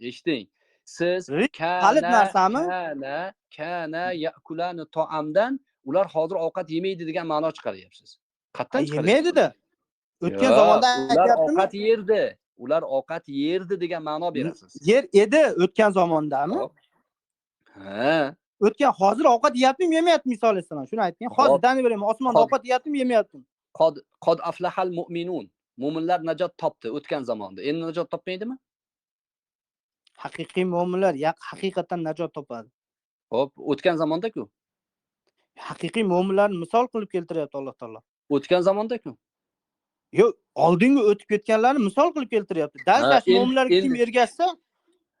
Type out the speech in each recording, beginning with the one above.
eshiting siz Halit narsami? kana kana yakulani to'amdan ular hozir ovqat yemaydi degan ma'no chiqaryapsiz. Qayerdan yemaydi-da. O'tgan zamonda ular ovqat yerdi. Ular ovqat yerdi degan ma'no berasiz. Yer edi o'tgan zamondami? Ha O'tgan hozir ovqat yeyaptimi, yemayaptimi Iso alayhissalom? Shuni ayting. Hozir dani beraman, osmonda ovqat yeyaptimi, yemayaptimi? qod qod aflahal mu'minun. Mo'minlar najot topdi o'tgan zamonda. Endi najot topmaydimi Haqiqiy mo'minlar yaq haqiqatan najot topadi. ho'p o'tgan zamonda-ku Haqiqiy mo'minlarni misol qilib keltiryapti Alloh taolo. o'tgan zamonda-ku Yo'q, oldingi o'tib ketganlarni misol qilib keltiryapti. Dalchasi mo'minlarga kim ergashsa,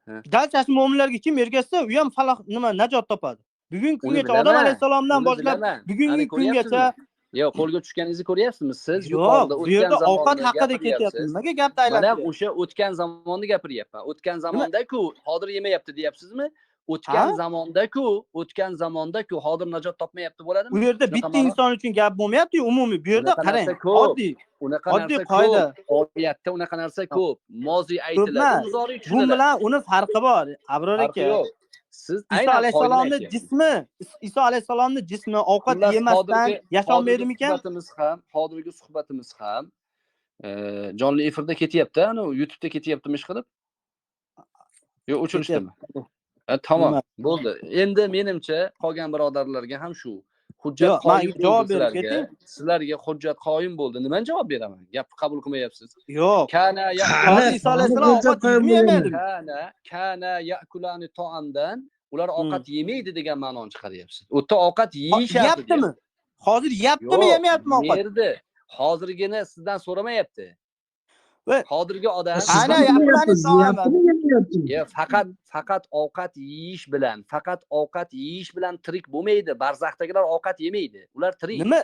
Ha. dalchasi mo'minlarga kim ergashsa, u ham falah nima najot topadi. Bugungi kungacha Odam alayhissalomdan boshlab bugungi kungacha? Yo'q qo'lga tushganingizni ko'ryapsizmi siz yo'q, bu yerda ovqat haqida ketyapti. Nimaga gapni mana aylantiryapti? o'sha o'tgan zamonni gapiryapman o'tgan zamonda-ku hozir yemayapti deyapsizmi o'tgan zamonda-ku o'tgan zamonda-ku hozir najot topmayapti bo'ladimi Bu yerda bitta inson uchun gap bo'lmayapti, umumiy. Bu yerda qarang, oddiy. unaqa Oddiy qoida. oyatda unaqa narsa ko'p moziy aytiladi Bu bilan uni farqi bor. Abror aka. Siz Iso alayhissalomni jismi, Iso alayhissalomni jismi ovqat yemasdan yasholmaydimikan? suhbatimiz ham hozirgi suhbatimiz ham e, jonli efirda ketyapti anu youtubeda ketyaptimi ish qilib? Yo'q o'chirishdimi? Ha, tamom bo'ldi. Endi menimcha qolgan birodarlarga ham shu hujjat Yo'q, man javob bo'ldi berib sizlarga. hujjat qoyim bo'ldi. Nimani javob beraman? Gapni qabul qilmayapsiz. Yo'q. kana Iso alayhissalom ovqat yakulani to'amdan ular Hmm. ovqat yemaydi degan ma'noni chiqaryapsiz. U yerda ovqat yeyishardi Yeyaptimi? Hozir yeyaptimi, Yo'q, yemayaptimi ovqat? yerdi hozirgini sizdan so'ramayapti. Hozirgi odam Ana, faqat faqat ovqat yeyish bilan faqat ovqat yeyish bilan tirik bo'lmaydi barzaxdagilar ovqat yemaydi ular tirik Nima?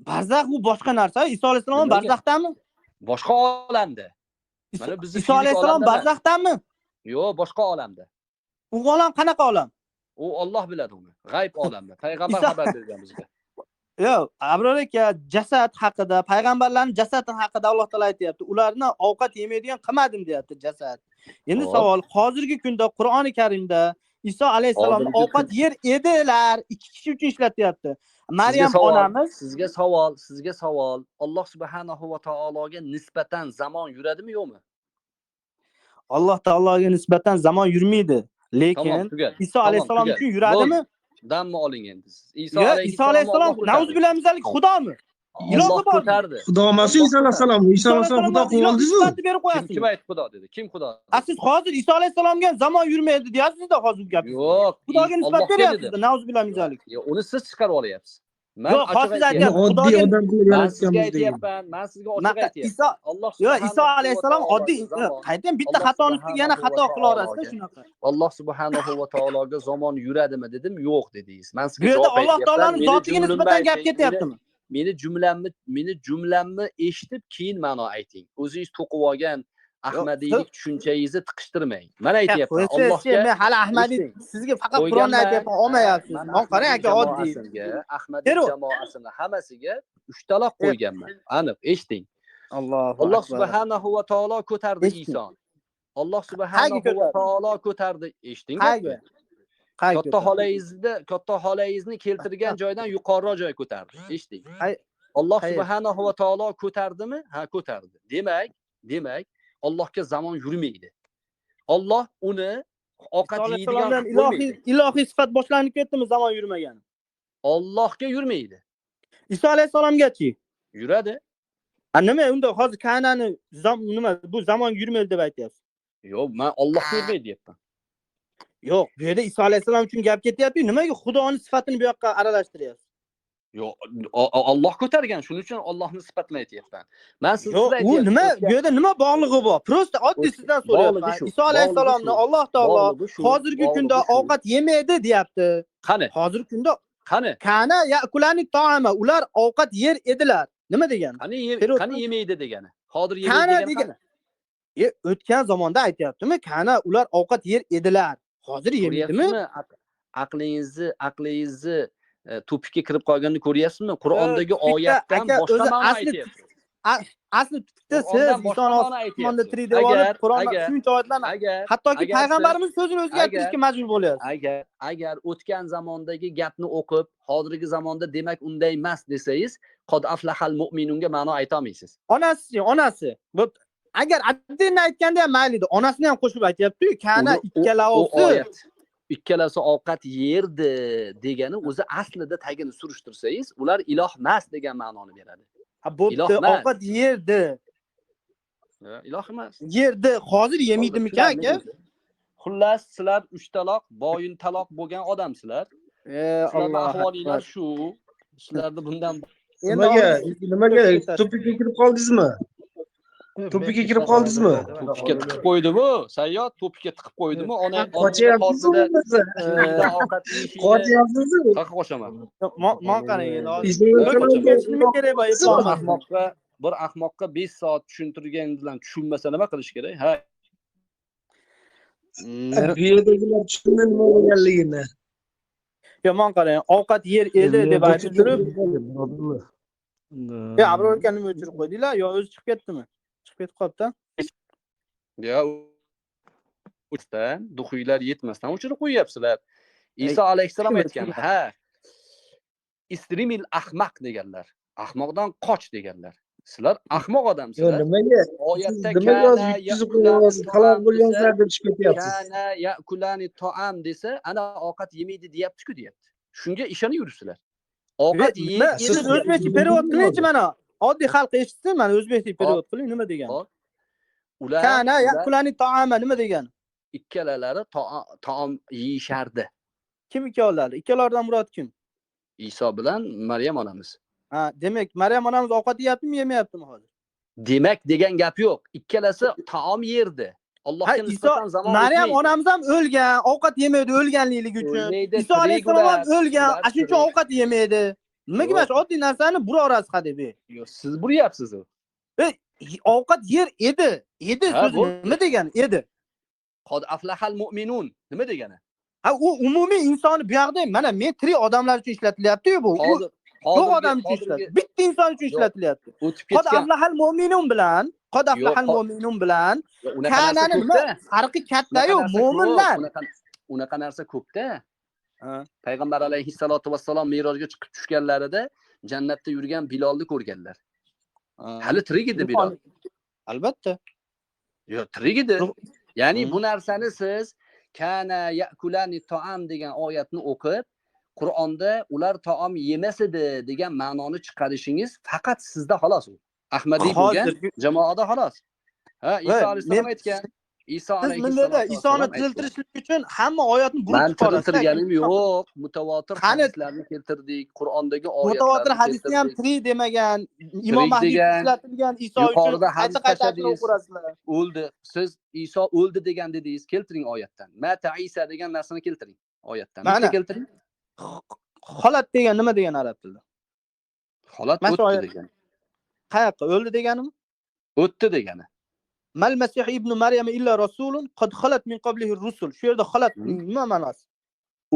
Barzax bu boshqa narsa. Iso alayhissalom barzaxdami? boshqa olamda Mana bizni Iso alayhissalom barzaxdami? yo'q boshqa olamda U olam qanaqa olam? u Alloh biladi uni g'ayb olamda payg'ambar xabar bergan bizga Yo'q, Abror aka jasad haqida, payg'ambarlarning jasadi haqida Alloh taolo aytyapti. Ularni ovqat yemaydigan qilmadim deyapti jasad. Endi savol, hozirgi kunda Qur'oni Karimda Iso alayhissalom Hozirgi ovqat yer edilar, ikki kishi uchun ishlatyapti. Maryam onamiz sizga savol sizga savol Alloh subhanahu va taologa nisbatan zamon yuradimi yo'qmi Alloh taologa nisbatan zamon yurmaydi, lekin Iso alayhissalom uchun yuradimi? damni oling endi siz iso alayhissalom ko'tardi. navzubillamizalik xudomi? İlohi Alloh bormi? ko'tardi Xudo emas Iso alayhissalom. Iso alayhissalom Xudo qilib oldingiz-ku. berib kim, qo'yasiz. kim aytdi xudo dedi kim xudo A siz hozir Iso alayhissalomga zamon yurmaydi deyapsiz-da hozir gap. yo'q Xudoga nisbat Allohga beryapsiz. dedi. Navzubillamizalik. Yo, uni siz chiqarib olyapsiz man Yo'q, ochiq hozir aytyapman. aytyapman. Uni oddiy Xudoga- odam qilib man sizga yaratganmiz degan. aytyapman man sizga ochiq Naqa aytyapman Iso alloh Yo'q, subhanahu Iso va alayhissalom taologa oddiy zamon- bitta Alloh xatoni ustiga yana subhanahu xato va qilaverasiz taologa- shunaqa. alloh subhanahu va taologa zamon yuradimi dedim yo'q dedingiz man Bu sizga yerda javob Alloh aytyapman. taoloning Meni zotiga nisbatan gap ayting, ketyaptimi? Meni jumlamni meni jumlamni eshitib keyin ma'no ayting. O'zingiz to'qib olgan ahmadiylik tushunchangizni tiqishtirmang man aytyapman allohga men hali Ahmadiy sizga faqat Qur'onni aytyapman, olmayapsiz. Man qarang aka oddiy. ahmadiy jamoasini hammasiga uchtaloq qo'yganman. Aniq eshiting alloh subhanahu va taolo ko'tardi isoni alloh subhanahu va taolo ko'tardi. Eshiting? Katta xolangizni katta xolangizni keltirgan joydan yuqoriroq joyga ko'tardi eshiting Qay- alloh subhanahu va taolo ko'tardimi ha ko'tardi demak demak allohga zamon yurmaydi olloh uni ovqat yeydigan ilohiy ilohiy sifat boshlanib ketdimi zamon yurmagani? ollohga yurmaydi Iso alayhissalomgachi? yuradi A nima unda hozir Kanani nima bu zamon yurmaydi deb aytyapsiz? yo'q man ollohga yurmaydi deyapman Yo'q, bu yerda Iso alayhissalom uchun gap ketyapti. Nimaga Xudoning sifatini bu yoqqa aralashtiryapsiz? yo'q olloh ko'targan shuning uchun ollohni sifatini aytyapman man sizga u nima bu yerda nima bog'lig'i bor? Prosta oddiy sizdan so'rayapman. Iso alayhissalomni Alloh taolo hozirgi kunda ovqat yemaydi deyapti. qani Hozirgi kunda qani kana yakulani ta'ama ular ovqat yer edilar. Nima degani? qani qani yemaydi degani hozir yemaydi degani degan- o'tgan zamonda aytyaptimi? Kana ular ovqat yer edilar. Hozir yemaydimi? aqlingizni aqlingizni e, tupikka kirib qolganini ko'ryapsizmi? Qur'ondagi oyatdan boshqa ma'no asli- tutda siz Qur'ondan boshqa inson ma'no osmonda aytyapsiz. tirik deb olib agar- shuncha oyatlarni hattoki payg'ambarimiz so'zini o'zgartirishga majbur bo'lyapsiz agar agar o'tgan zamondagi gapni o'qib hozirgi zamonda demak unday emas desangiz qod aflahal mu'minunga ma'no aytolmaysiz. Onasi onasi bu agar отдельно aytganda ham mayli edi. Onasini ham qo'shib aytyaptiku kana ikkalovsi ikkalasi ovqat yerdi degani o'zi aslida tagini surishtirsangiz ular iloh emas degan ma'noni beradi. Ha, bo'pti ovqat yerdi. Iloh emas. Yerdi. Hozir yemaydimikan aka? xullas sizlar uchtaloq boyin taloq bo'lgan odamsizlar. E sizlarni ahvolinglar shu. Sizlarni bundan nimaga? Nimaga? tupikka kirib qoldingizmi tupikka kirib qoldingizmi to'pikka tiqib qo'ydimi sayyod to'pikka tiqib qo'ydimi onang qochyapsizmi qochaman mon qarang endi bir ahmoqqa besh soat tushuntirgan bilan tushunmasa nima qilish kerak ha. Bu yerdagilar tushundi nima bo'lganligini yomon qarang ovqat yer edi deb aytib turib e abror aka nima o'chirib qo'ydinglar yo o'zi chiqib ketdimi chiqib ketib qolibdi yo uchdan duxuylar yetmasdan o'chirib qo'yyapsizlar iso alayhissalom aytgan ha istrimil ahmaq deganlar ahmoqdan qoch deganlar sizlar ahmoq odamsizlar nimaga oyatda halol bo'lgansizlar deb chiqib ketyapsiz toam desa ana ovqat yemaydi deyaptiku deyapti shunga ishonib yuribsizlar ovqat siz o'zbekcha perevod qilingchi mana oddiy xalq eshitsin mana o'zbekcha perevod qiling nima degan? Hop. ular kana yakulani taama nima degan? ikkalalari taom yeyishardi. Kim ikkovlari ikkalaridan murod kim? Iso bilan maryam onamiz. Ha demak maryam onamiz ovqat yeyaptimi yemayaptimi hozir? Demak degan gap yo'q. Ikkalasi taom yerdi. Allohga nisbatan zamon maryam onamiz ham o'lgan ovqat yemaydi o'lganligi uchun. Iso alayhissalom ham o'lgan shuning uchun ovqat yemaydi nimaga mana shu oddiy narsani burorasiz hadeb Yo'q, siz buryapsiz u ovqat yer edi edi so'zi nima degani edi? Qod aflahal mu'minun nima degani? Ha u umumiy insonni bu yoqda mana men tirik odamlar uchun ishlatilyaptiku bu. Yo'q odam uchun ishlatiladi bitta inson uchun ishlatilyapti. o'tib qod ketgan aflahal mo'minun bilan qod aflahal mo'minun bilan kanani nima farqi kattayu mo'minlar unaqa- narsa ko'pda. Payg'ambar alayhissalotu vassalom merojga chiqib tushganlarida jannatda yurgan bilolni ko'rganlar. Hali tirik edi bilol albatta. Yo'q tirik edi. Ya'ni bu narsani siz kana yakulani toam degan oyatni o'qib qur'onda ular taom yemas edi degan ma'noni chiqarishingiz faqat sizda xolos u. Ahmadiy bo'lgan jamoada xolos. Ha iso alayhissalom aytgan iso siz bundada isoni tiriltirishlik uchun hamma oyatni burib man tiriltirganim yo'q mutavotir hadislarni keltirdik qur'ondagi oyatlarni mutavotir hadisni ham tirik demagan imom mahdiy ishlatilgan iso uchun qayta qayta o'qirasizlar o'ldi siz iso o'ldi degan dedingiz keltiring oyatdan mata isa degan narsani keltiring oyatdan Mana. keltiring holat degan nima degan arab tilida holat o'tdi degan qayoqqa o'ldi deganimi o'tdi degani mal masih ibn maryam illa rasulun qad khalat min qablihi rusul shu yerda Hmm. nima ma'nosi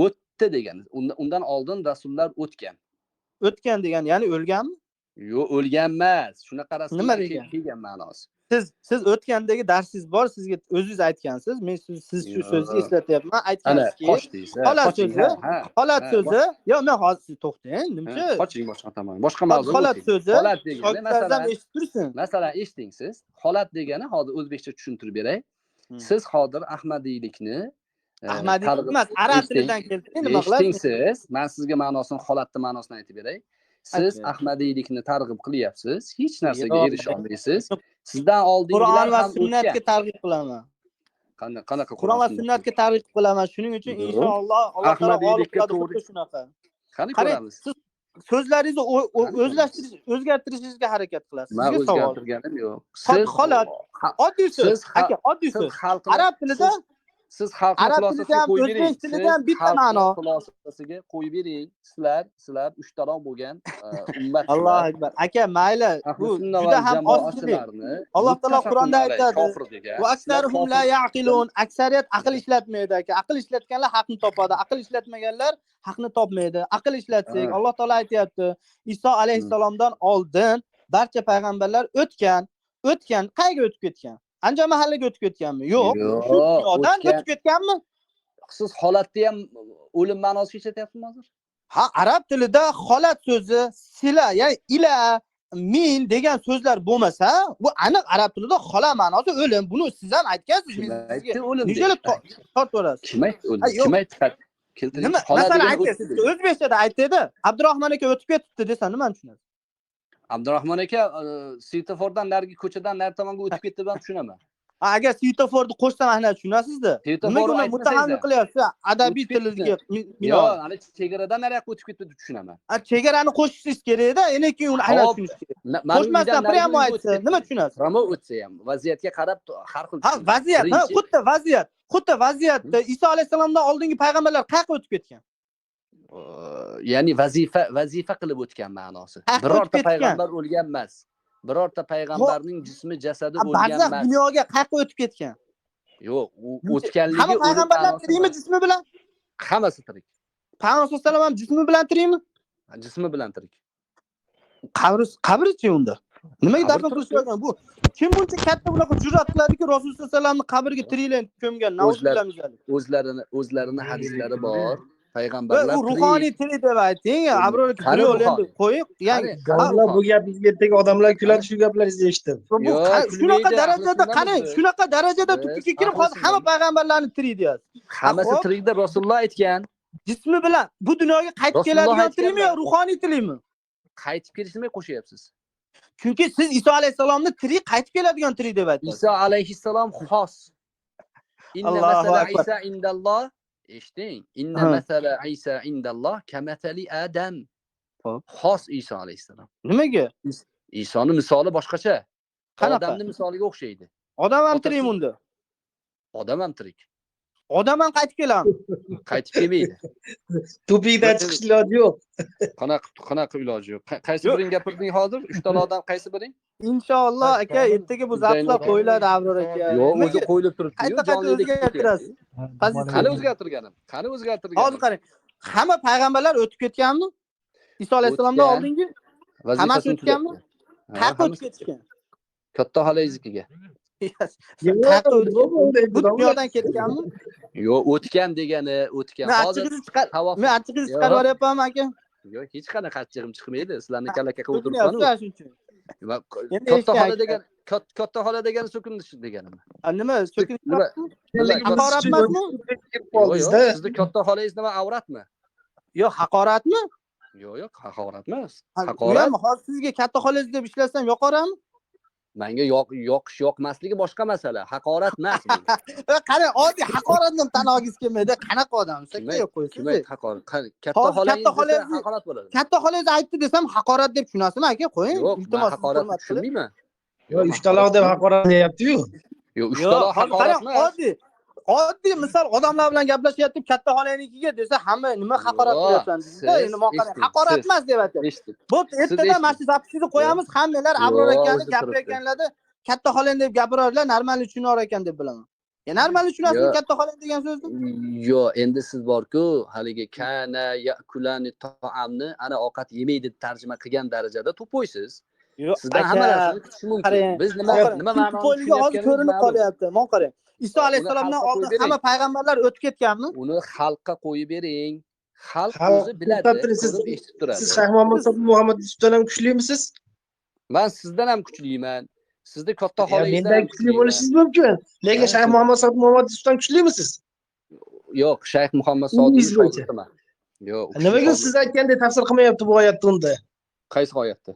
o'tdi degani Unda- undan oldin rasullar o'tgan o'tgan degan ya'ni o'lganmi yo'q o'lgan emas shunaqa Nima rasmlar degan? kelgan ma'nosi. Siz siz o'tgandagi darsingiz bor sizga o'zingiz aytgansiz. Men siz, siz shu so'zni eslatyapman aytgansizki qoch deysiz Holat so'zi, holat so'zi. yo'q men hozir siz to'xtang ha, nimcha qoching boshqa tomonga boshqa mavzuga holat so'zi holat degani masalan eshitib tursin. masalan eshiting siz. Holat degani hozir o'zbekcha tushuntirib beray. Hmm. siz hozir ahmadiylikni e, ahmadiylik emas arab tilidan keltiring nima qilasiz? siz. Man sizga ma'nosini holatni ma'nosini aytib beray siz ahmadiylikni targ'ib qilyapsiz hech narsaga erisha olmaysiz sizdan oldingilar qur'on va sunnatga targ'ib qilaman. Qana- qanaqa qur'on va sunnat? sunnatga targ'ib qilaman. Shuning uchun inshaalloh alloh taolo g'olib Ahmadiylikka qiladi to'g'ri- xuddi shunaqa. Qani ko'ramiz? siz so'zlaringizni o'zlashtirish o'zgartirishingizga harakat qilasiz. Man o'zgartirganim yo'q. Siz holat. oddiy so'z. aka oddiy so'z. arab tilida siz- xalqni xulosasiga qo'yib bering o'zbek tilida Siz ham bitta ma'no. xulosasiga qo'yib bering. Sizlar sizlar uchtaloq bo'lgan e, ummat allohu akbar. Aka mayli. Bu juda ham ozchilik Alloh taolo Qur'onda aytadi, aksariyat aql ishlatmaydi aka. Aql ishlatganlar haqni topadi. Aql ishlatmaganlar haqni topmaydi. Aql ishlatsak alloh taolo aytyapti iso alayhissalomdan oldin barcha payg'ambarlar o'tgan o'tgan qayerga o'tib ketgan andijon mahallaga o'tib ketganmi? Yo'q. Shu dunyodan o'tib ketganmi? Siz holatni ham o'lim ma'nosiga ishlatyapsizmi hozir? Ha arab tilida holat so'zi sila ya'ni ila min degan so'zlar bo'lmasa bu aniq arab tilida holat ma'nosi o'lim. Buni siz ham aytgansiz kim aytdi o'lim tortib yuborasiz kim aytdi o'lim? Kim aytdi nima? Masalan aytdi o'zbekchada aytdida abdurahmon aka o'tib ketibdi desa nimani tushunasiz abdurahmon aka e, svetofordan narigi ko'chadan nari tomonga o'tib ketdi deb ham tushunaman. Ha, agar svetoforni qo'shsam ana tushunasizda? Nimaga uni ham. qilyapsiz adabiy mi- yo'q ana chegaradan nariyoqqa o'tib ketdi deb tushunaman. Ha, chegarani qo'shishingiz kerakda endi keyin uni aynan Hop, tushunish kerak. qo'shmasdan narigi uyga aytsa nima tushunasiz? Prямо o'tsa ham vaziyatga qarab har xil ha vaziyat xuddi vaziyat xuddi vaziyatda iso alayhissalomdan oldingi payg'ambarlar qayerga o'tib ketgan ya'ni vazifa vazifa qilib o'tgan ma'nosi. Birorta payg'ambar o'lgan emas birorta payg'ambarning jismi jasadi Ha, o'lgan barzax emas dunyoga qayerga o'tib ketgan? Yo'q u hamma o'tganligi o'lim payg'ambarlar tirikmi jismi bilan? Hammasi tirik. Payg'ambar sallallohu alayhi vasallam ham jismi bilan tirikmi? Jismi bilan tirik. Qabri qabrichi unda? Nimaga Qabr dafn qilishgan bu kim buncha katta bunaqa jur'at qiladiki rasululloh alayhi vasallamni qabriga tiriklar ko'mgan o'zlarini o'zlarini hadislari bor payg'ambarlar u ruhoniy tirik deb ayting abror ruhoniy? endi qo'ying ya'ni bu gapingizga ertaga odamlar kuladi shu gaplaringizni eshitib. shunaqa darajada sunnamiz. shunaqa darajada Biz tubga kirib hozir hamma payg'ambarlarni tirik deyapsiz hammasi Xo'p. tirik deb rasululloh aytgan jismi bilan bu dunyoga qaytib keladigan tirikmi yo ruhoniy tirikmi qaytib kelishni nima qo'shyapsiz chunki siz iso alayhissalomni tirik qaytib keladigan tirik deb aytyapsiz iso alayhissalom xos Allohu masala akbar. Eshiting inna masala isa indalloh kamatali adam xos iso alayhissalom nimaga isoni misoli boshqacha Qanaqa? odamni misoliga o'xshaydi odam ham Otasi- tirikmi unda odam ham tirik odam ham qaytib keladimi qaytib kelmaydi. Tupikdan chiqish iloji yo'q. qanaqa qanaqa iloji yo'q? Qay- qaysi biring gapirding hozir? Uchtala odam qaysi biring? Inshaalloh aka ertaga bu zapslar qo'yiladi abror aka. Yo'q o'zi qo'yilib turibdiyu qayta qayta Pozitsiya- qani o'zgartirganim? Qani hozir o'zgartirganim qarang hamma payg'ambarlar o'tib ketganmi? Iso alayhissalomdan oldingi hammasi o'tganmi? hammasi o'tib ketgan katta bu dunyodan ketganmi yo'q o'tgan degani o'tgan. Men hozir men achchig'ingizni chiqarib yuboryapmanmi aka. Yo'q hech qanaqa achchig'im chiqmaydi sizlarni kalla kaka Va Endi katta xola degan kat- katta xola degani so'kinish deganimi? A, nima so'kinish nima? haqorat emasmi yo'q. yo'q. Sizni katta xolangiz nima avratmi? Yo'q haqoratmi? Yo'q yo'q haqorat emas Ha, haqorat. hozir sizga katta xolangiz deb ishlasam yoqaverami manga yoq yoqish yoqmasligi boshqa masala haqorat emas. E, qarang oddiy haqoratni ham tan olgingiz kelmaydi qanaqa yo'q kim qo'ysiz haqorat Qani, katta xolangiz haqorat bo'ladi katta xolangiz aytdi desam haqorat deb tushunasizmi aka qo'ying yo'q man iltimos haqoratni hurmat qilib. tushunmayman Yo'q, uchtaloq deb haqorat deyapti-yu. yo'q uchtaloq haqorat emas oddiy oddiy misol odamlar bilan gaplashyapti katta xolangnikiga desa hamma nima haqorat qilyapsan? deydi haqorat emas eshitdik bo'pti ertadan mana shu zapiskani qo'yamiz hammalar abror akani gapirayotganlarda katta xolang deb gapiradilar normal tushunar ekan deb bilaman. Ya normal tushunasizmi katta xolang degan so'zni yo'q endi siz borku haligi kana yakulani toamni ana ovqat yemaydi deb tarjima qilgan darajada to'poysiz yo'q sizdan kutish mumkin. biz nima nima qo'liga hozir ko'rinib qolyapti mon qarang. Iso alayhissalomdan oldin hamma payg'ambarlar o'tib ketganmi? Uni xalqqa qo'yib bering. Xalq o'zi biladi siz- eshitib turadi. Siz Shayx Muhammad Muhammad Yusufdan ham kuchlimisiz? man sizdan ham kuchliman sizni katta Ya xolangizdan mendan kuchli bo'lishingiz mumkin. Lekin Ha, Shayx Muhammad Sodiq Muhammad Yusufdan kuchlimisiz? yo'q shayx muhammad sodiq bo'yicha. yo'q Nimaga siz aytgandek tafsir qilmayapti bu oyatni unda? qaysi oyatda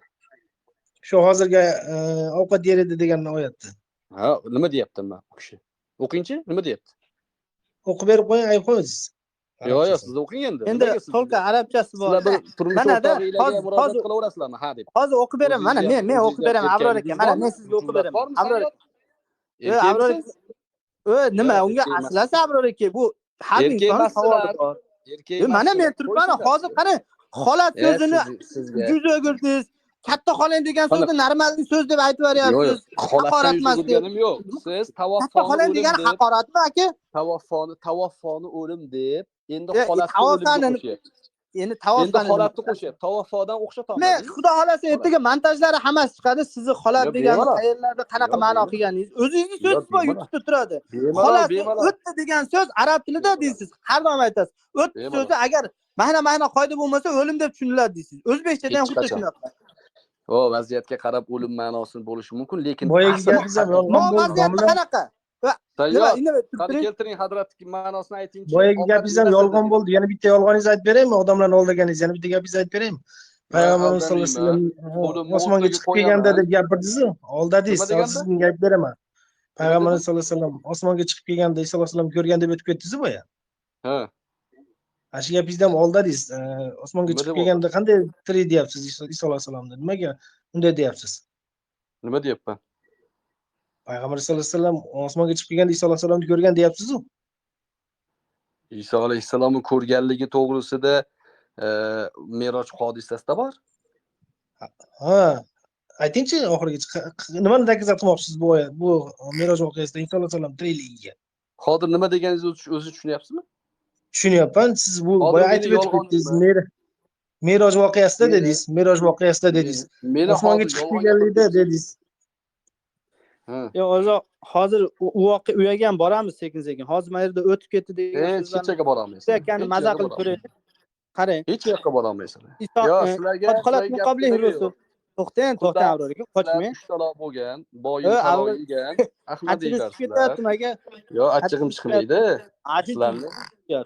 Shu hozirgi e, ovqat yer edi degan oyatda. ha nima deyapti man u kishi? O'qingchi nima deyapti? O'qib berib qo'ying, ayb qo'yingiz. yo'q yo'q siz o'qing endi. Endi tolqa arabchasi bor. sizlar bir turmush o'rtog'inglarga hozir- murojaat qilaverasizlarmi? Ha deb. hozir o'qib beraman mana men men o'qib beraman abror aka mana men sizga o'qib beraman. abror aka Yo, Abror aka nima Yo'q, unga aslasi abror aka bu har Erkak inson emasdilar. savodi bor. Mana men turibman hozir qarang holat so'zini o'girdingiz katta xolang degan so'zni normalniy so'z deb aytib holatdan haqorat emas deb. yo'q. Siz katta xolang degani haqoratmi aka? Tavaffoni tavaffoni o'lim deb endi E, o'limga qo'shyapsiz endi tavofdan holatni qo'shyapti tavofodan o'xshataman men xudo xohlasa ertaga montajlari hammasi chiqadi. Sizni deganni bemalol. qayerlarda qanaqa ma'no qilganingiz. O'zingizni so'zingiz bor youtubeda turadi. Xolasi bemalol. o'tdi degan so'z arab tilida deysiz. Har doim aytasiz. O'tdi so'zi agar mana mana qoida bo'lmasa o'lim deb tushuniladi deysiz. O'zbekchada ham xuddi shunaqa o vaziyatga qarab o'lim ma'nosini bo'lishi mumkin lekin domla qanaqa? Tayyor. qani keltiring hadrat ma'nosini aytingchi. Boyagi gapingiz ham yolg'on bo'ldi. Yana bitta yolg'oningizni aytib beraymi? Odamlarni oldiganingiz yana bitta gapingizni aytib beraymi? Payg'ambarimiz sallallohu alayhi vasallam osmonga chiqib kelganda deb Nima deganda? hozir sizga aytib beraman. Payg'ambarimiz sallallohu alayhi vasallam osmonga chiqib kelganda iso alayhissalom ko'rgan deb o'tib ketdizu boya ha ana shu gapingizni ham oldadingiz e, osmonga chiqib kelganda qanday tirik deyapsiz iso alayhissalomni nimaga unday deyapsiz? Nima deyapman? Payg'ambar sallallohu alayhi vasallam osmonga chiqib kelganda iso alayhissalomni ko'rgan deyapsizu? Iso alayhissalomni ko'rganligi to'g'risida e, meroj hodisasida bor. Ha aytingchi oxirigacha nimani dokazat qilmoqchisiz bu oya- bu meroj voqeasida iso alayhissalom tirikligiga hozir nima deganingizni o'zi tushunyapsizmi tushunyapman. Siz bu boya aytib o'tib ketdingiz meroj voqeasida dedingiz meroj voqeasida dedingiz. osmonga chiqib gapirib dedingiz. Ha. yo'q o'zi hozir u u yoqqa u yerga ham boramiz sekin sekin. Hozir mana yerda o'tib ketdi degan hech kechaga borolmaysiz maza yoqqa qilib borolmaysiz. ko'raylik qarang. Hech yoqqa borolmaysizlar iso yo e, sizlarga yo'q. to'xtang to'xtang abror aka qochmang uchtaloq bo'lgan paro avval- yegan ahmad achchig'im chiqib ketyaptimi aka yo achchig'im chiqmaydi. Sizlarni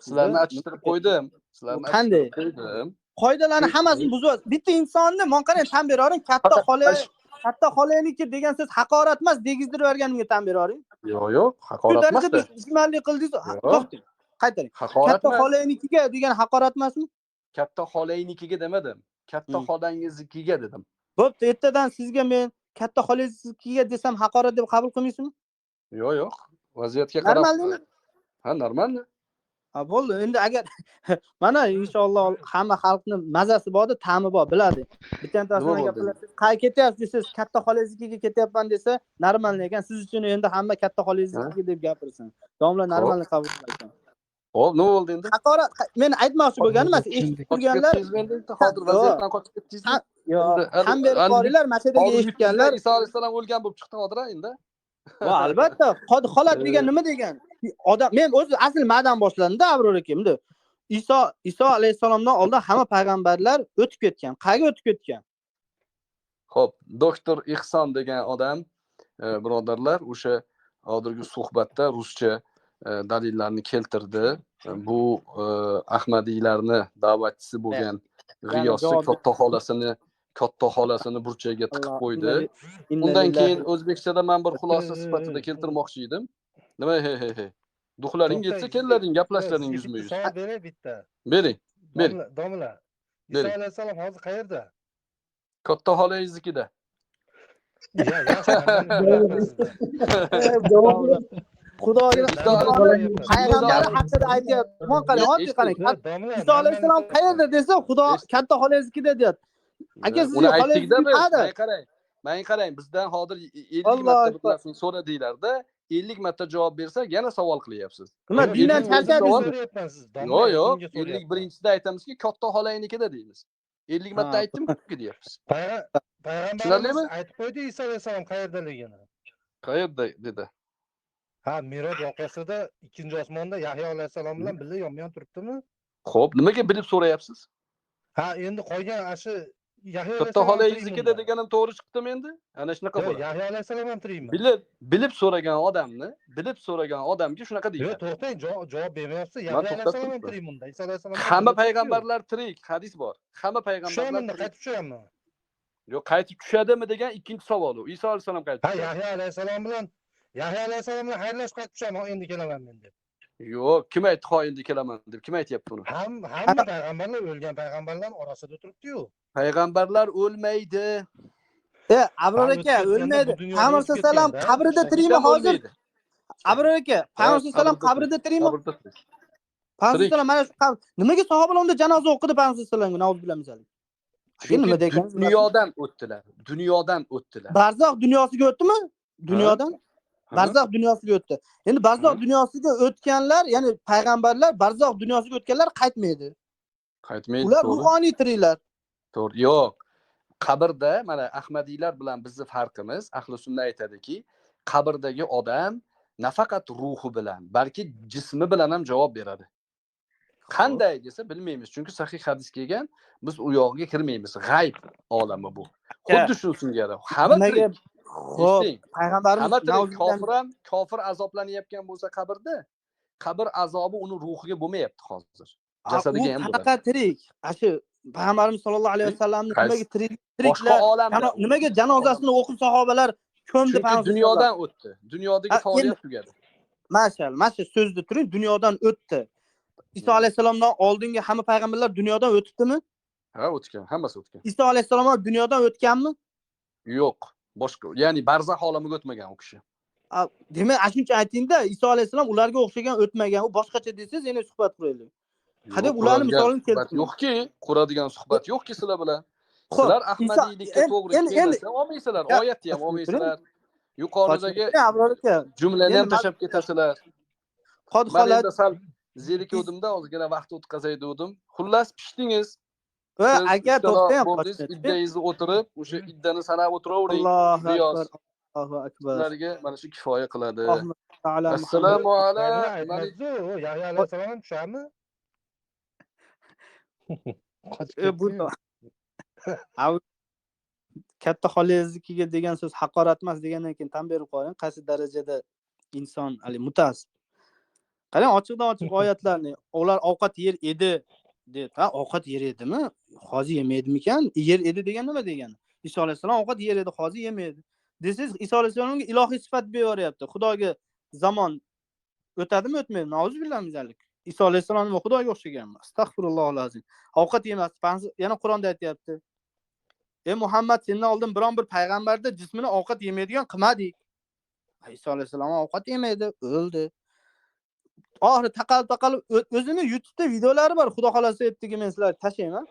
sizlarni achishtirib qo'ydim. Sizlarni Qanday? qo'ydim. Qoidalarni hammasini buzyapsiz bitta insonni man qarang tan beravering katta xola katta xolaniki degan so'z haqorat emas degizdirib yuborganimga tan beravering yo'q yo'q shu haqorat darajada emasda. dushmanlik qildingiz. Yo'q. to'xtang qaytaring haqorat katta emas. xolaynikiga degan haqorat emasmi? Katta xolangnikiga demadim katta Hmm. xolangiznikiga dedim bo'pti ertadan sizga men katta xolangiznikiga desam haqorat deb qabul qilmaysizmi? Yo'q yo'q. Vaziyatga qarab normalmi ha normalmi? Ha bo'ldi. Endi agar mana inshaalloh hamma xalqni mazasi borda ta'mi bor biladi. Bittantasi Nima bilan bo'ldi? gaplashasiz qayerga ketyapsiz? desangiz katta xolangiznikiga ketyapman desa normalniy ekan siz uchun endi hamma katta xolangiznikiga deb gapirsin. Domla normalniy qabul qilarkan ho'p nima bo'ldi endi haqorat men aytmoqchi bo'lganim mana eshitib turganlar hozir vaziyatdan qochib ketdingizmi yo'q ham berib boringlar mana shu yerdagi eshitganlar iso alayhissalom o'lgan bo'lib chiqdi hozir endi va albatta. Holat degan nima degan odam men o'zi asl madan boshlandida abror aka endi iso iso alayhissalomdan oldin hamma payg'ambarlar o'tib ketgan. Qayerga o'tib ketgan? Ho'p doktor ihson degan odam e, birodarlar o'sha hozirgi suhbatda ruscha e, dalillarni keltirdi bu e, ahmadiylarni da'vatchisi bo'lgan javob- katta xolasini katta xolasini burchagiga tiqib qo'ydi. undan keyin o'zbekchada man bir xulosa sifatida keltirmoqchi edim. Nima he he he. Duxlaring yetsa kellaring gaplashlaring yuzma yuz beray bitta. Bering bering. Domla iso alayhissalom hozir qayerda? Katta xolangiznikida yaxshi, alhamdulillah sizda. xudoga Iso payg'ambar Iso- haqida aytyapti. Man qarang oddiy qarang iso alayhissalom qayerda desa xudo katta xolangiznikida deyapti Aka, siz uni yo'q, aytdikda xolangizni biz qada? man qarang man qarang bizdan hozir ellik marta bir narsani so'radinglarda ellik marta javob bersak yana savol qilyapsiz. Nima dindan charchadingizmi yo'q yo'q. ellik birinchisida aytamizki katta xolangnikida deymiz. Ellik marta Ha. aytdim deyapmiz Payg'a- payg'ambarimiz Tushunarlimi? aytib qo'ydi iso alayhissalom qayerdaligini qayerda? dedi ha meroj voqeasida ikkinchi osmonda yahyo alayhissalom bilan birga yonma yon turibdimi? Ho'p nimaga bilib so'rayapsiz? Ha endi qolgan ana shu yahyo katta xolangiznikida deganim to'g'ri chiqdimi endi? Ana shunaqa yo'q bo'ladi. Yahyo alayhissalom ham tirikmi bilib bilib so'ragan odamni bilib so'ragan odamga shunaqa yo'q deyiladi to'xtang javob bermayapsiz. Yahyo alayhissalom ham tirik bunda iso alayhissalom hamma payg'ambarlar tirik hadis bor. Hamma payg'ambarlar tirik. Qaytib tushamanmi yo'q qaytib tushadimi degan ikkinchi savol u. Iso alayhissalom qaytib ha yahyo alayhissalom bilan yahyo alayhissalom bilan xayrlashib qaytib tushaman "Hop, endi kelaman men deb? Yo'q kim aytdi ho endi kelaman deb? Kim aytyapti buni ham hamma payg'ambarlar o'lgan payg'ambarlar orasida turibdiyu. Payg'ambarlar o'lmaydi. E abror aka o'lmaydi. payg'ambar o'tib sallallohu alayhi vasallam ketganda, qabrida tirikmi hozir? Abror aka payg'ambar sallallohu alayhi vasallam qabrida tirikmi payg'ambar mana shu qabr- nimaga sahobalar unda janoza o'qidi payg'ambar sallallohu alayhi. Vasallam nima deganingiz dunyodan o'tdilar dunyodan o'tdilar. Barzoq dunyosiga o'tdimi? Dunyodan Ha? barzoq dunyosiga o'tdi. Endi barzoq Ha? dunyosiga o'tganlar ya'ni payg'ambarlar barzoq dunyosiga o'tganlar qaytmaydi. Qaytmaydi ular ruhoniy tiriklar. To'g'ri. Yo'q. Qabrda mana ahmadiylar bilan bizni farqimiz ahli sunna aytadiki qabrdagi odam nafaqat ruhi bilan balki jismi bilan ham javob beradi. Qanday desa bilmaymiz chunki sahih hadis kelgan biz u yog'iga kirmaymiz. G'ayb olami bu. Xuddi shu singari hamma ho'p payg'ambarimiz navzubillah- kofir azoblanayotgan bo'lsa qabrda qabr azobi uni ruhiga bo'lmayapti hozir. Jasadiga ham qanaqa tirik. Ana shu payg'ambarimiz sollallohu alayhi vasallamni nimaga tirik tiriklar? nimaga janozasini o'qib sahobalar ko'mdi dunyodan o'tdi. Dunyodagi faoliyat tugadi. Mashal mana shu so'zni turing dunyodan o'tdi. Iso Hmm. alayhissalomdan oldingi hamma payg'ambarlar dunyodan o'tibdimi ha o'tgan hammasi o'tgan. Iso alayhissalom dunyodan o'tganmi? Yo'q boshqa ya'ni barzax olamiga o'tmagan u kishi. Demak ana shuncha aytingda iso alayhissalom ularga o'xshagan o'tmagan u boshqacha desangiz yana suhbat quraylik. Hadeb ularni misolini keltiring. yo'qki quradigan suhbat yo'qki sizlar bilan. Sizlar ahmadiylikka to'g'ri kelmasa olmaysizlar Ya, oyatni ham olmaysizlar. Yuqoridagi abror aka. jumlani ham tashlab ketasizlar. Qod holat sal zerikuvdimda ozgina vaqt o'tkazay degandim xullas pishdingiz va ustaroq to'xtang iddangizni o'tirib o'sha iddani sanab o'tiravering allohu akbar allohu akbar sizlarga mana shu kifoya qiladi assalomu alaykum. Av- katta xolangiznikiga degan so'z haqorat emas degandan keyin tan berib qo'ying qaysi darajada inson haligi mutassib qarang ochiqdan ochiq oyatlarni ular ovqat yer edi deb ha ovqat yer edimi? Hozir yemaydimikan yer edi degan nima degani? Iso alayhissalom ovqat yer edi hozir yemaydi desangiz iso alayhissalomga ilohiy sifat beryapti. Xudoga zamon o'tadimi o'tmaydimi nauzu billamizalik iso alayhissalom nima xudoga o'xshaganmi astag'firulloh azim ovqat yemasdi. Yana qur'onda aytyapti. Ey muhammad sendan oldin biron bir payg'ambarni jismini ovqat yemaydigan qilmadik. Iso alayhissalom ovqat yemaydi o'ldi. Oxiri taqalib taqalib o'zini youtubeda videolari bor xudo xohlasa ertaga men sizlarga tashlayman.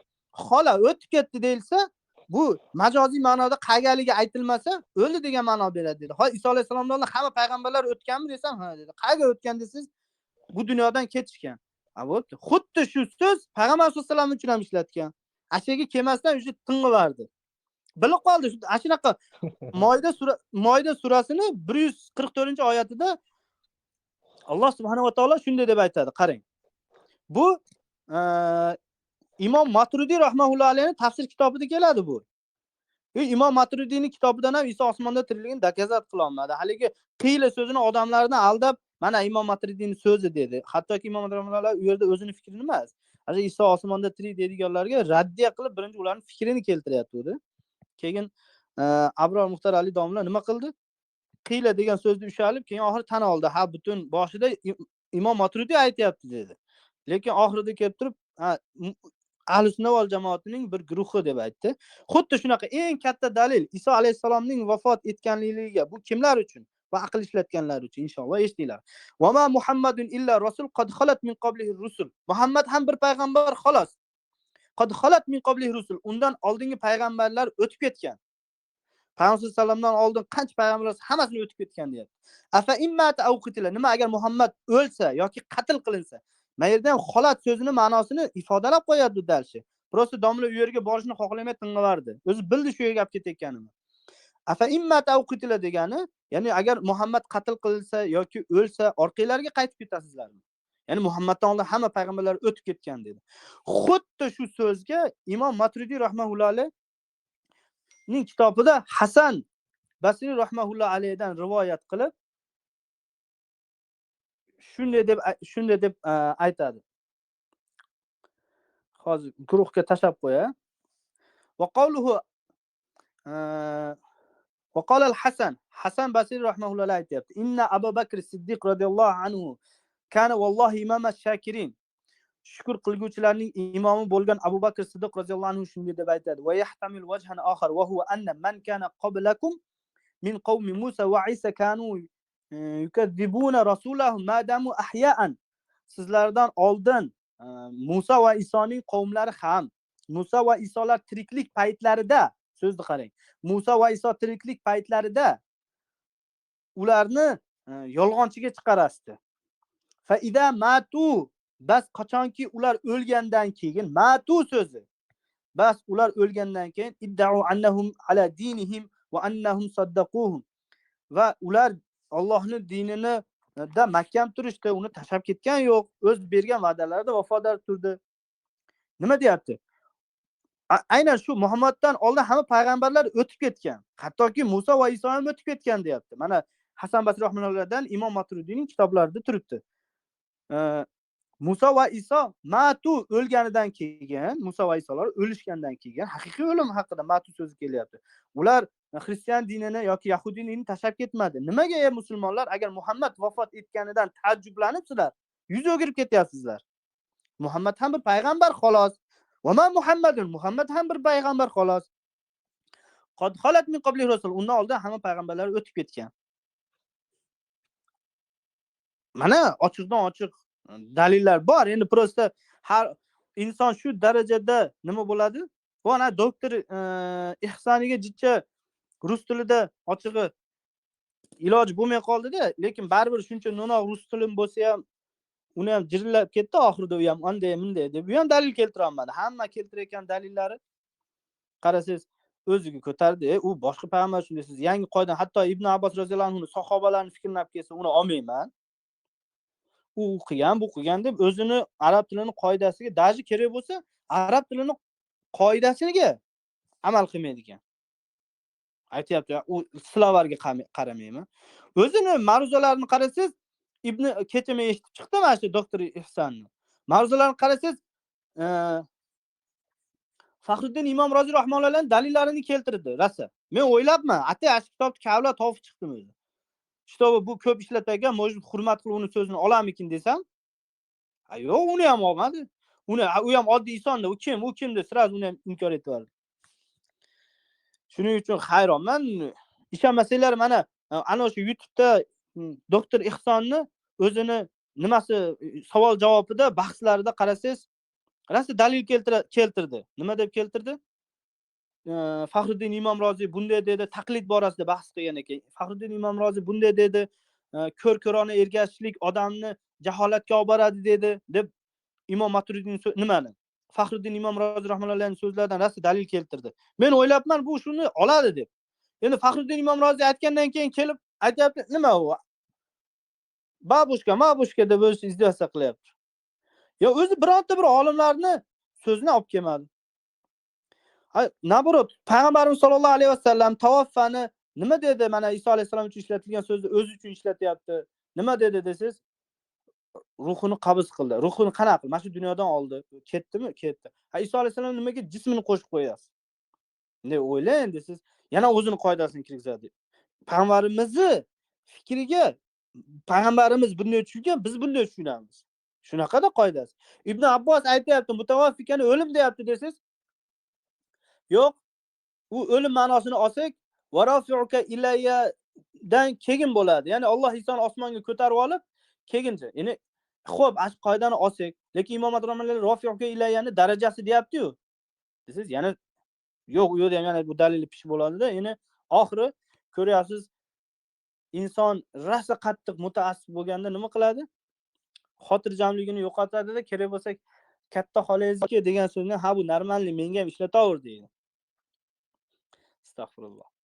Xola o'tib ketdi deyilsa bu majoziy ma'noda qayergaligi aytilmasa o'ldi degan ma'no beradi dedi. Hozir iso alayhissalomdan hamma payg'ambarlar o'tganmi desam ha dedi. Qayerga o'tgan desangiz bu dunyodan ketishgan. A bo'pti xuddi shu so'z payg'ambar sallallohu alayhi vasallam uchun ham ishlatgan. Ana shu yerga kelmasdan уже ting'ilardi bilib qoldi ana shunaqa. Moyda sura moyda surasini bir yuz qirq to'rtinchi oyatida alloh subhanava taolo shunday deb aytadi qarang. Bu e, imom matrudiy rahmaulloh alayhi tafsir kitobida keladi bu. Imom matruddiyni kitobidan ham iso osmonda tirilgan dokazat qilolmadi haligi qiyla so'zini odamlarni aldab mana imom matruddiyni so'zi dedi. Hattoki imom u yerda o'zini fikrini emas. Ana iso osmonda tirik deydiganlarga raddiya qilib birinchi ularni fikrini keltiryapti keyin e, abror muxtor ali domla nima qildi? Qiyla degan so'zni ushalib keyin oxiri tan oldi. Ha butun boshida imom matrudiy aytyapti dedi. Lekin oxirida kelib turib ahli sunna val jamoatining bir guruhi deb aytdi. Xuddi shunaqa eng katta dalil iso alayhissalomning vafot etganligiga bu kimlar uchun va aql ishlatganlar uchun inshaalloh eshitinglar. Vama muhammadun illa rasul qad xalat min qablihi rusul. Muhammad ham bir payg'ambar xolos. Qad xalat min qablihi rusul. Undan oldingi payg'ambarlar o'tib ketgan. Payg'ambar sallallohu alayhi vasallamdan oldin qancha payg'ambarlar hammasini o'tib ketgan deyapti. Afa immata aw nima agar muhammad o'lsa yoki qatl qilinsa mana yerda ham holat so'zini ma'nosini ifodalab qo'yadi dalshi. Просто domla u yerga borishni xohlamay tinglardi o'zi bildi shu yerga olib ketayotganini. Afa immat avqitila degani ya'ni agar muhammad qatl qilinsa yoki o'lsa orqanglarga qaytib ketasizlarmi ya'ni muhammaddan oldin hamma payg'ambarlar o'tib ketgan dedi. Xuddi shu so'zga imom matrudiy rahmaulloh ning kitobida Hasan Basri rahmahulloh alaydan rivoyat qilib shunday deb shunday deb e, aytadi. Hozir guruhga tashlab qo'ya. Va qawluhu e, va qala al-Hasan Hasan Basri rahmahulloh aytayapti. Inna Abu Bakr Siddiq radhiyallohu anhu kana wallohi imama shakirin. Shukur qilguvchilarning imomi bo'lgan abu bakr siddiq roziyallohu anhu shunday deb aytadi. Va yahtamil wajhan oxar va huwa anna man kana qablakum min qawmi musa va isa kanu e, yukadzibuna rasulahum ma damu ahya'an. Sizlardan oldin e, musa va isoning qavmlari ham musa va isolar tiriklik paytlarida so'zni qarang. Musa va iso tiriklik paytlarida ularni e, yolg'onchiga chiqarasdi. Fa ida matu bas qachonki ular o'lgandan keyin matu so'zi bas ular o'lgandan keyin idda'u annahum ala dinihim va annahum saddaquhum va ular Allohning dinini e, da mahkam turishdi, uni tashlab ketgan yo'q. O'z bergan va'dalarida vafodor turdi. Nima deyapti? Aynan shu Muhammaddan oldin hamma payg'ambarlar o'tib ketgan. Hattoki Musa va Iso ham o'tib ketgan deyapti. Mana Hasan Basri rahimahullohdan Imom Maturidiyning kitoblarida turibdi. E, Musa va Iso matu o'lganidan keyin, Musa va Isolar o'lishgandan keyin haqiqiy o'lim haqida matu so'zi kelyapti. Ular e, xristian dinini yoki yahudiy dinini tashlab ketmadi. Nimaga ey musulmonlar agar Muhammad vafot etganidan taajjublanibsizlar, yuz o'girib ketyapsizlar? Muhammad ham bir payg'ambar xolos. Va ma Muhammadun, Muhammad ham bir payg'ambar xolos. Qad xolat min qabli rasul. Undan oldin hamma payg'ambarlar o'tib ketgan. Mana ochiqdan ochiq dalillar bor. Endi prosta har inson shu darajada nima bo'ladi? Bu ana doktor e, ehsoniga jicha rus tilida ochig'i iloji bo'lmay qoldi-da, lekin baribir shuncha no'noq rus tilim bo'lsa ham uni ham jirillab ketdi oxirida u ham anday bunday deb. U ham dalil keltira olmadi. Hamma keltirayotgan dalillari qarasangiz o'ziga ko'tardi. E, u boshqa payg'ambar shunday siz yangi qoida hatto Ibn Abbos roziyallohu anhu sahobalarning fikrini olib kelsa, uni olmayman. U o'qigan bu qilgan deb o'zini arab tilini qoidasiga даже kerak bo'lsa arab tilini qoidasiga amal qilmaydi ekan. Aytyapti u slovarga qaramayman o'zini ma'ruzalarini qarasangiz ibn kecha men eshitib chiqdim mana shu doktor ihsonni ma'ruzalarini qarasangiz e, faxriddin imom roziy rahmonlarni dalillarini keltirdi rosa men o'ylabman atay shu kitobni kavla topib chiqdim o'zi. Kitobi bu ko'p ishlatgan может hurmat qilib uni so'zini olarmikin desam a yo'q uni ham olmadi. Uni u ham oddiy insonda u kim? U kim deb сразу uni ham inkor etib yubordi. Shuning uchun hayronman. Ishonmasanglar mana ana o'sha youtubeda doktor ehsonni o'zini nimasi savol javobida bahslarida qarasangiz rosa dalil keltirdi. Nima deb keltirdi? Э, Faxriddin imomroziy bunday dedi, taqlid borasida bahs qilgan ekan. Faxriddin imomroziy bunday dedi, э, ko'r-ko'rona ergashishlik odamni jaholatga olib boradi dedi, deb Imom Maturidiyning nimani? Faxriddin Imom Roziy rahmatullohning so'zlaridan rosa dalil keltirdi. Men o'ylabman bu shuni oladi deb. Endi Faxriddin Imom Roziy aytgandan keyin kelib aytyapti, nima u? Babushka, mabushka deb o'zi izdihasa qilyapti. Yo o'zi bironta bir olimlarni so'zini olib kelmadi. Naborot payg'ambarimiz sollallohu alayhi vasallam tavaffani nima dedi mana iso alayhissalom uchun ishlatilgan so'zni o'zi uchun ishlatyapti. Nima dedi desangiz ruhini qabz qildi. Ruhini qanaqa qildi? Mana shu dunyodan oldi. Ketdimi? Ketdi. Ha iso alayhissalom nimaga jismini qo'shib qo'yasiz bunday o'ylang desangiz yana o'zini qoidasini kirgizadi payg'ambarimizni fikriga payg'ambarimiz bunday tushungan biz bunday tushunamiz. Shunaqada qoidasi. Ibn abbos aytyapti mutavaffikani o'lim deyapti desangiz yo'q. U o'lim ma'nosini olsak varofiuka ilayyadan keyin bo'ladi. Ya'ni alloh insonni osmonga ko'tarib olib keyinchi ya'ni ho'p shu qoidani olsak lekin imom rahmanlar rofiuka ilayyani darajasi deyaptiyu. Desangiz yana yo'q u yerda ham yana bu dalil pish bo'ladida. Ya'ni oxiri ko'ryapsiz inson rosa qattiq mutaassib bo'lganda nima qiladi? Xotirjamligini yo'qotadida. Kerak bo'lsa katta xolangizniki degan so'zni ha bu normalniy menga ham ishlataver deydi. Astag'firulloh